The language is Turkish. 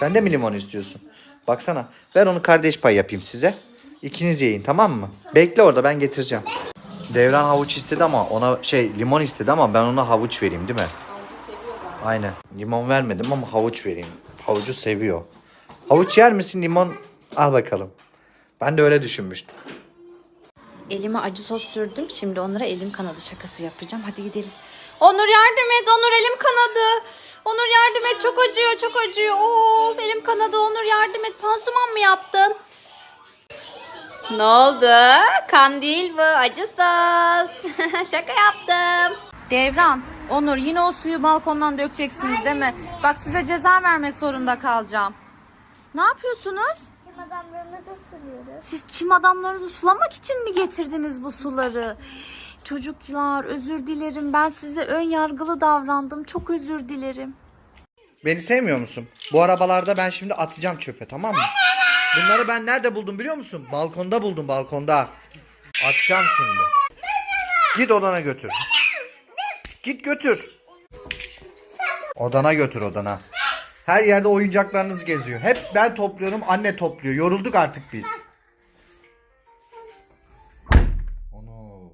Sen de mi limon istiyorsun? Baksana. Ben onu kardeş pay yapayım size. İkiniz yiyin tamam mı? Bekle orada ben getireceğim. Devran havuç istedi ama ona şey limon istedi ama ben ona havuç vereyim değil mi? Aynen. Limon vermedim ama havuç vereyim. Havucu seviyor. Havuç yer misin limon? Al bakalım. Ben de öyle düşünmüştüm. Elime acı sos sürdüm. Şimdi onlara elim kanadı şakası yapacağım. Hadi gidelim. Onur yardım et. Onur elim kanadı. Onur yardım et. Çok acıyor. Çok acıyor. Of elim kanadı. Onur yardım et. Pansuman mı yaptın? Ne oldu? Kan değil bu. Acı sos. Şaka yaptım. Devran, Onur yine o suyu balkondan dökeceksiniz değil mi? Bak size ceza vermek zorunda kalacağım. Ne yapıyorsunuz? Çim adamlarını da sürüyoruz. Siz çim adamlarınızı sulamak için mi getirdiniz bu suları? Çocuklar özür dilerim. Ben size ön yargılı davrandım. Çok özür dilerim. Beni sevmiyor musun? Bu arabalarda ben şimdi atacağım çöpe tamam mı? Bunları ben nerede buldum biliyor musun? Balkonda buldum balkonda. Atacağım şimdi. Git odana götür. Git götür. Odana götür odana. Her yerde oyuncaklarınız geziyor. Hep ben topluyorum, anne topluyor. Yorulduk artık biz. Onur.